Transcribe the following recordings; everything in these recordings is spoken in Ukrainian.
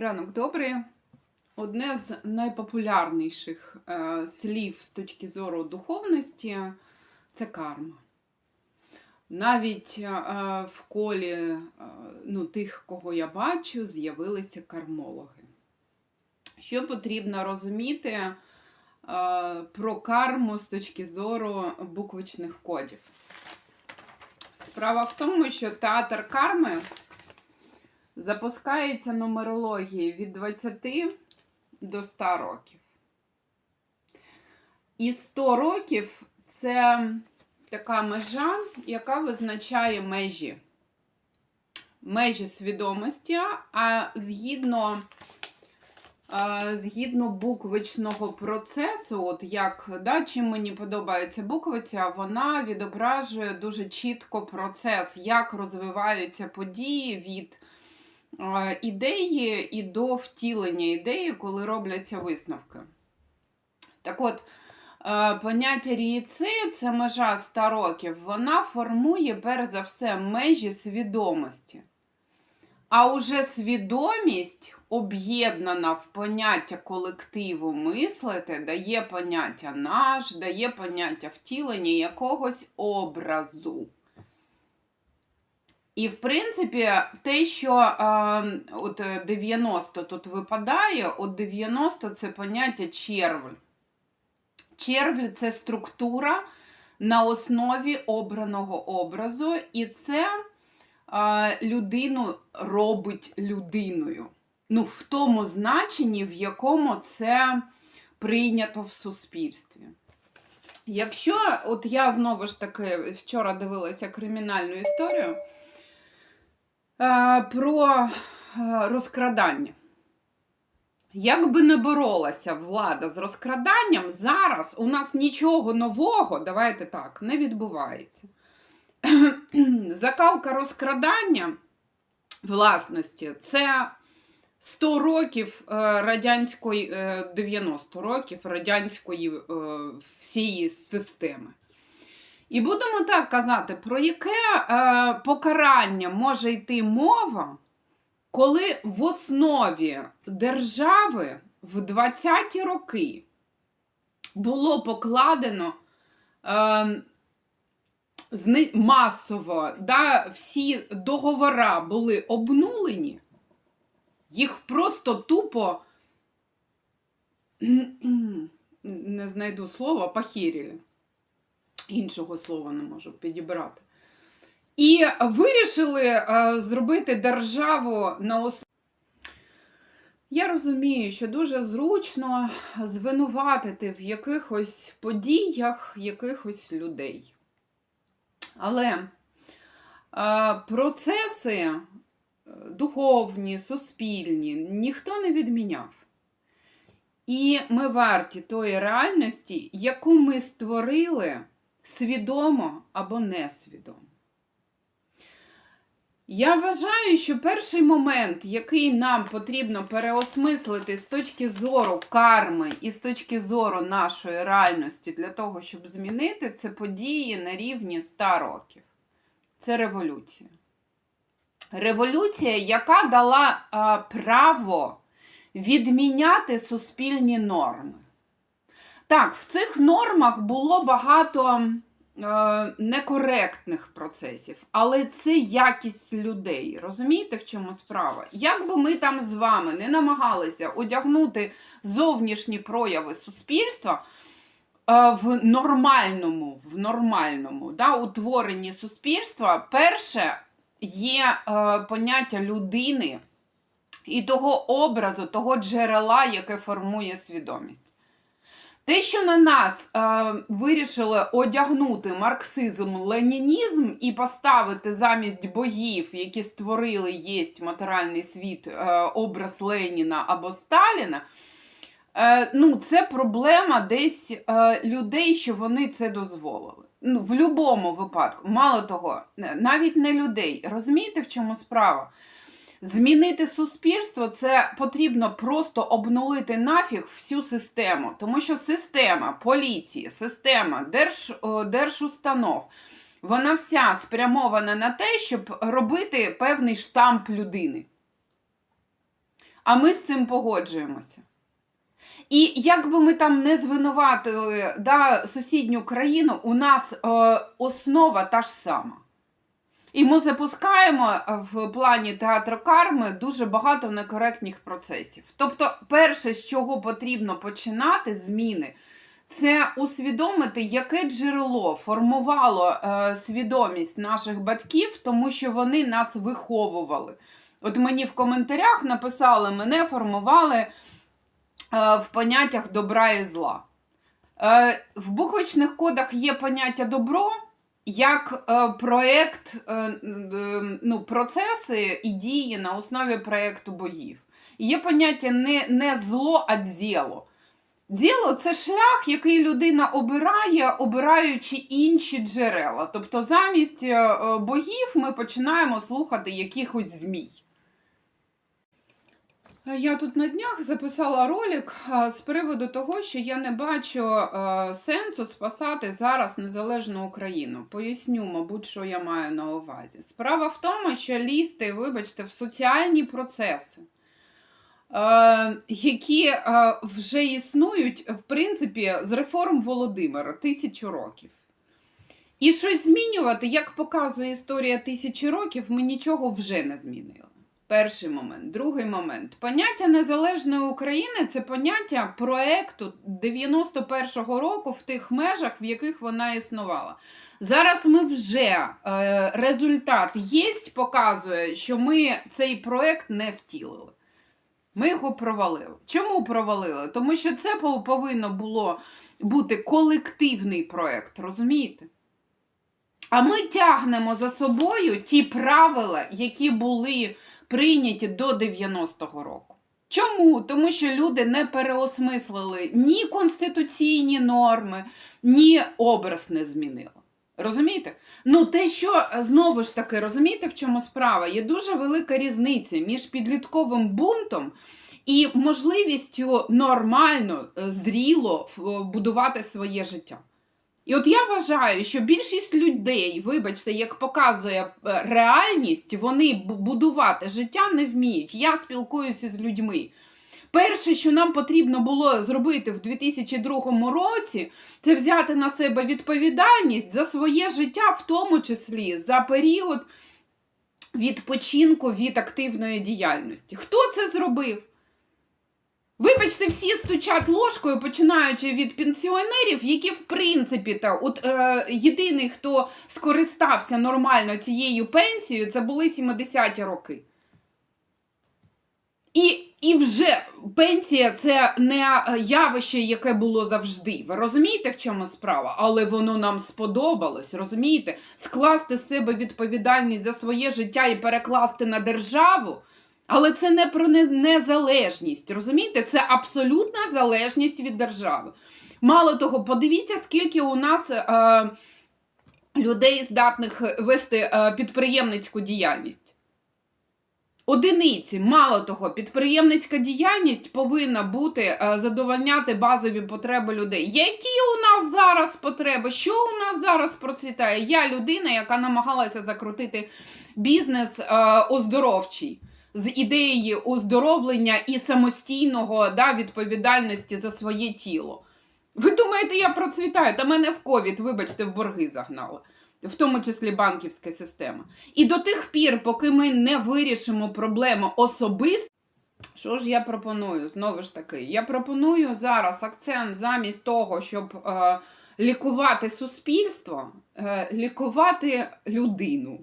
Ранок добрий. Одне з найпопулярніших е, слів з точки зору духовності це карма. Навіть е, в колі е, ну, тих, кого я бачу, з'явилися кармологи. Що потрібно розуміти е, про карму з точки зору буквочних кодів? Справа в тому, що театр карми запускається нумерології від 20 до 100 років. І 100 років це така межа, яка визначає межі. Межі свідомості, а згідно, згідно буквичного процесу, от як да, чим мені подобається буквиця, вона відображує дуже чітко процес, як розвиваються події від ідеї і до втілення ідеї, коли робляться висновки. Так от, е, поняття ріїци це межа 100 років, вона формує перш за все межі свідомості. А уже свідомість, об'єднана в поняття колективу мислити, дає поняття наш, дає поняття втілення якогось образу. І, в принципі, те, що е, от 90 тут випадає, от 90 це поняття червль. Червль це структура на основі обраного образу, і це е, людину робить людиною. Ну, в тому значенні, в якому це прийнято в суспільстві. Якщо, от я знову ж таки вчора дивилася кримінальну історію про е, розкрадання. Як би не боролася влада з розкраданням, зараз у нас нічого нового, давайте так, не відбувається. Закалка розкрадання власності це 100 років е, радянської, е, 90 років радянської е, всієї системи. І будемо так казати, про яке е, покарання може йти мова, коли в основі держави в 20-ті роки було покладено е, масово, да, всі договори були обнулені, їх просто тупо не знайду слова, похірили. Іншого слова не можу підібрати. І вирішили е, зробити державу на основі. Я розумію, що дуже зручно звинуватити в якихось подіях якихось людей. Але е, процеси е, духовні, суспільні ніхто не відміняв. І ми варті тої реальності, яку ми створили свідомо або несвідомо. Я вважаю, що перший момент, який нам потрібно переосмислити з точки зору карми і з точки зору нашої реальності для того, щоб змінити, це події на рівні 100 років. Це революція. Революція, яка дала а, право відміняти суспільні норми. Так, в цих нормах було багато е, некоректних процесів, але це якість людей. Розумієте, в чому справа? Як би ми там з вами не намагалися одягнути зовнішні прояви суспільства е, в нормальному, в нормальному да, утворенні суспільства, перше є е, поняття людини і того образу, того джерела, яке формує свідомість. Те, що на нас е, вирішили одягнути марксизм, ленінізм і поставити замість богів, які створили єсть матеріальний світ, е, образ Леніна або Сталіна, е, ну, це проблема десь е, людей, що вони це дозволили. Ну, в будь-якому випадку, мало того, навіть не людей. Розумієте, в чому справа? Змінити суспільство це потрібно просто обнулити нафіг всю систему, тому що система поліції, система держ, держустанов, вона вся спрямована на те, щоб робити певний штамп людини. А ми з цим погоджуємося. І як би ми там не звинуватили да, сусідню країну, у нас е, основа та ж сама. І ми запускаємо в плані театру карми дуже багато некоректних процесів. Тобто, перше, з чого потрібно починати зміни, це усвідомити, яке джерело формувало е, свідомість наших батьків, тому що вони нас виховували. От мені в коментарях написали, мене формували е, в поняттях добра і зла. Е, в буквочних кодах є поняття добро як е, проект, е, е, ну, процеси і дії на основі проєкту боїв. І Є поняття не, не зло, а діло. Діло це шлях, який людина обирає, обираючи інші джерела. Тобто, замість богів ми починаємо слухати якихось змій. Я тут на днях записала ролик з приводу того, що я не бачу сенсу спасати зараз незалежну Україну. Поясню, мабуть, що я маю на увазі. Справа в тому, що лізти, вибачте, в соціальні процеси, які вже існують, в принципі, з реформ Володимира тисячу років. І щось змінювати, як показує історія тисячі років, ми нічого вже не змінили. Перший момент. Другий момент. Поняття незалежної України це поняття проекту 91-го року в тих межах, в яких вона існувала. Зараз ми вже е, результат є, показує, що ми цей проект не втілили. Ми його провалили. Чому провалили? Тому що це повинно було бути колективний проект, розумієте? А ми тягнемо за собою ті правила, які були прийняті до 90-го року. Чому? Тому що люди не переосмислили ні конституційні норми, ні образ не змінили. Розумієте? Ну, те, що знову ж таки, розумієте, в чому справа? Є дуже велика різниця між підлітковим бунтом і можливістю нормально, е, зріло ф- будувати своє життя. І от я вважаю, що більшість людей, вибачте, як показує е, реальність, вони будувати життя не вміють. Я спілкуюся з людьми. Перше, що нам потрібно було зробити в 2002 році, це взяти на себе відповідальність за своє життя, в тому числі за період відпочинку від активної діяльності. Хто це зробив? Вибачте, всі стучать ложкою, починаючи від пенсіонерів, які, в принципі, та от е, єдиний, хто скористався нормально цією пенсією, це були 70-ті роки. І, і вже пенсія це не е, явище, яке було завжди. Ви розумієте, в чому справа? Але воно нам сподобалось, розумієте? Скласти з себе відповідальність за своє життя і перекласти на державу. Але це не про незалежність, розумієте? Це абсолютна залежність від держави. Мало того, подивіться, скільки у нас е, людей здатних вести е, підприємницьку діяльність. Одиниці, мало того, підприємницька діяльність повинна бути е, задовольняти базові потреби людей. Які у нас зараз потреби? Що у нас зараз процвітає? Я людина, яка намагалася закрутити бізнес е, оздоровчий з ідеєю оздоровлення і самостійного да, відповідальності за своє тіло. Ви думаєте, я процвітаю? Та мене в ковід, вибачте, в борги загнали. В тому числі банківська система. І до тих пір, поки ми не вирішимо проблему особисто, що ж я пропоную? Знову ж таки, я пропоную зараз акцент замість того, щоб е, лікувати суспільство, е, лікувати людину.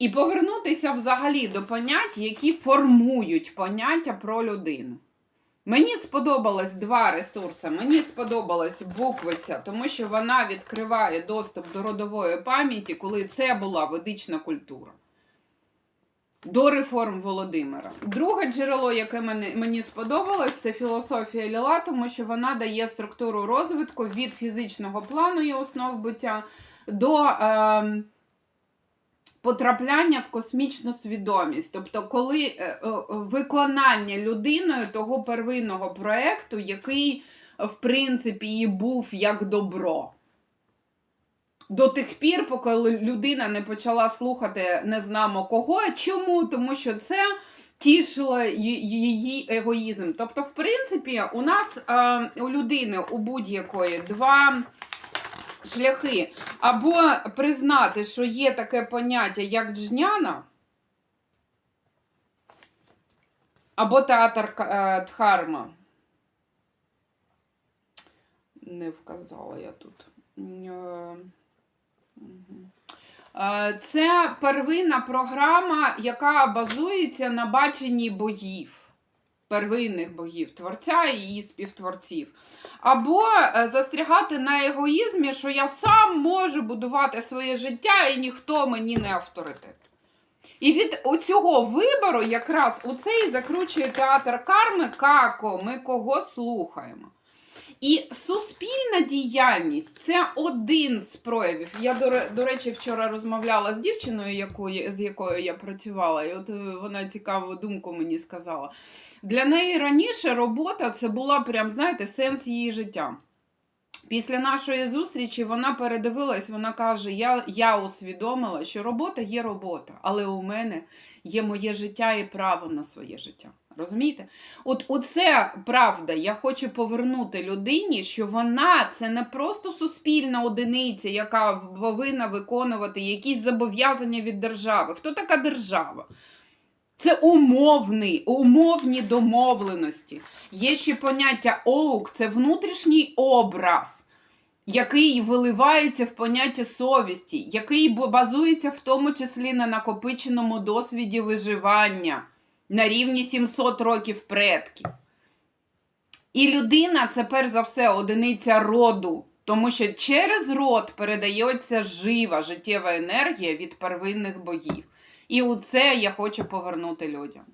І повернутися взагалі до понять, які формують поняття про людину. Мені сподобалось два ресурси. Мені сподобалась буквиця, тому що вона відкриває доступ до родової пам'яті, коли це була ведична культура. До реформ Володимира. Друге джерело, яке мені, сподобалось, це філософія Ліла, тому що вона дає структуру розвитку від фізичного плану і основ буття до. Е, потрапляння в космічну свідомість. Тобто, коли е, е, виконання людиною того первинного проєкту, який, в принципі, і був як добро. До тих пір, поки людина не почала слухати не знамо кого. Чому? Тому що це тішила ї- її егоїзм. Тобто, в принципі, у нас е, у людини у будь-якої два шляхи. Або признати, що є таке поняття, як джняна, або театр е, Дхарма. Не вказала я тут. Е. Е, Це первинна програма, яка базується на баченні богів, первинних богів, творця і її співтворців. Або е, застрягати на егоїзмі, що я сам можу будувати своє життя і ніхто мені не авторитет. І від цього вибору якраз у цей закручує театр карми, како ми кого слухаємо. І суспільна діяльність це один з проявів. Я, до, речі, вчора розмовляла з дівчиною, якою, з якою я працювала, і от е, вона цікаву думку мені сказала. Для неї раніше робота це була прям, знаєте, сенс її життя. Після нашої зустрічі вона передивилась, вона каже: я, я усвідомила, що робота є робота, але у мене є моє життя і право на своє життя. Розумієте? От оце правда. Я хочу повернути людині, що вона це не просто суспільна одиниця, яка повинна виконувати якісь зобов'язання від держави. Хто така держава? Це умовний, умовні домовленості. Є ще поняття оук, це внутрішній образ, який виливається в поняття совісті, який базується в тому числі на накопиченому досвіді виживання на рівні 700 років предків. І людина це перш за все одиниця роду, тому що через род передається жива життєва енергія від первинних богів. І у це я хочу повернути людям.